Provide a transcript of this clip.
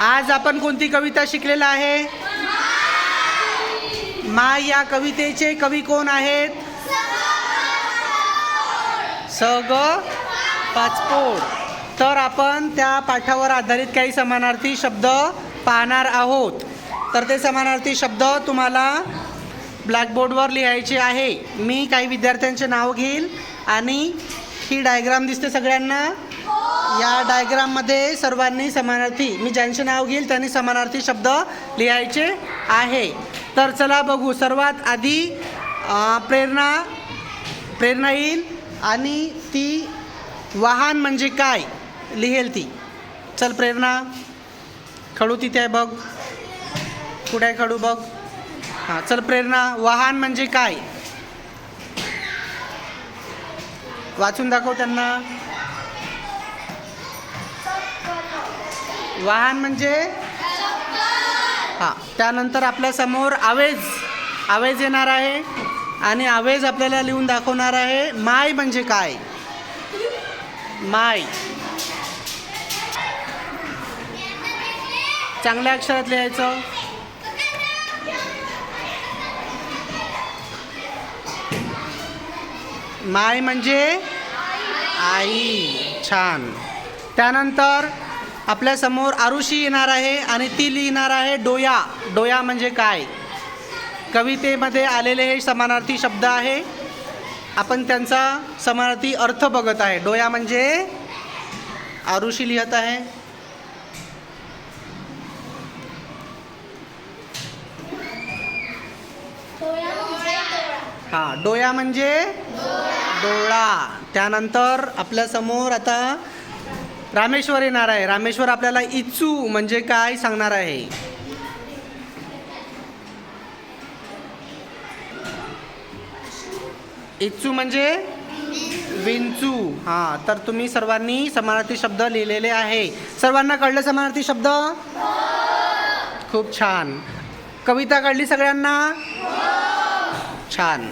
आज आपण कोणती कविता शिकलेला आहे? माय या कवितेचे कवी कोण आहेत? सग पाचपोड. तर आपण त्या पाठावर आधारित काही समानार्थी शब्द पाहणार आहोत. तर ते समानार्थी शब्द तुम्हाला ब्लॅकबोर्डवर लिहायचे आहे. मी काही विद्यार्थ्यांचे नाव घेईल आणि ही डायग्राम दिसते सगळ्यांना. या डायग्राममध्ये सर्वांनी समानार्थी मी ज्यांचे नाव घेईल त्यांनी समानार्थी शब्द लिहायचे आहे. तर चला बघू सर्वात आधी प्रेरणा प्रेरणा येईल आणि ती वाहन म्हणजे काय? लिहेल ती. चल प्रेरणा खडू तिथे आहे बघ. कुठे आहे खडू बघ. हां चल प्रेरणा वाहन म्हणजे काय? वाचून दाखव त्यांना. वाहन म्हणजे? हां त्यानंतर आपल्यासमोर आवेज. आवेज येणार आहे आणि आवेज आपल्याला लिहून दाखवणार आहे माय म्हणजे काय? माय. चांगल्या अक्षरात लिहायचं. माय म्हणजे? आई. छान. त्यानंतर आपल्यासमोर आरुषी येणार आहे आणि ती लिहिणार आहे डोया. डोया म्हणजे काय? कवितेमध्ये आलेले हे समानार्थी शब्द आहे. आपण त्यांचा समानार्थी अर्थ बघत आहे. डोया म्हणजे आरुषी लिहत आहे. हां डोया म्हणजे डोळा. त्यानंतर आपल्यासमोर आता रामेश्वर येणार आहे रामेश्वर आपल्याला इचू म्हणजे काय सांगणार आहे? इचू म्हणजे विंचू. हां तर तुम्ही सर्वांनी समानार्थी शब्द लिहिलेले आहे. सर्वांना कळलं समानार्थी शब्द? खूप छान. कविता कळली सगळ्यांना? छान.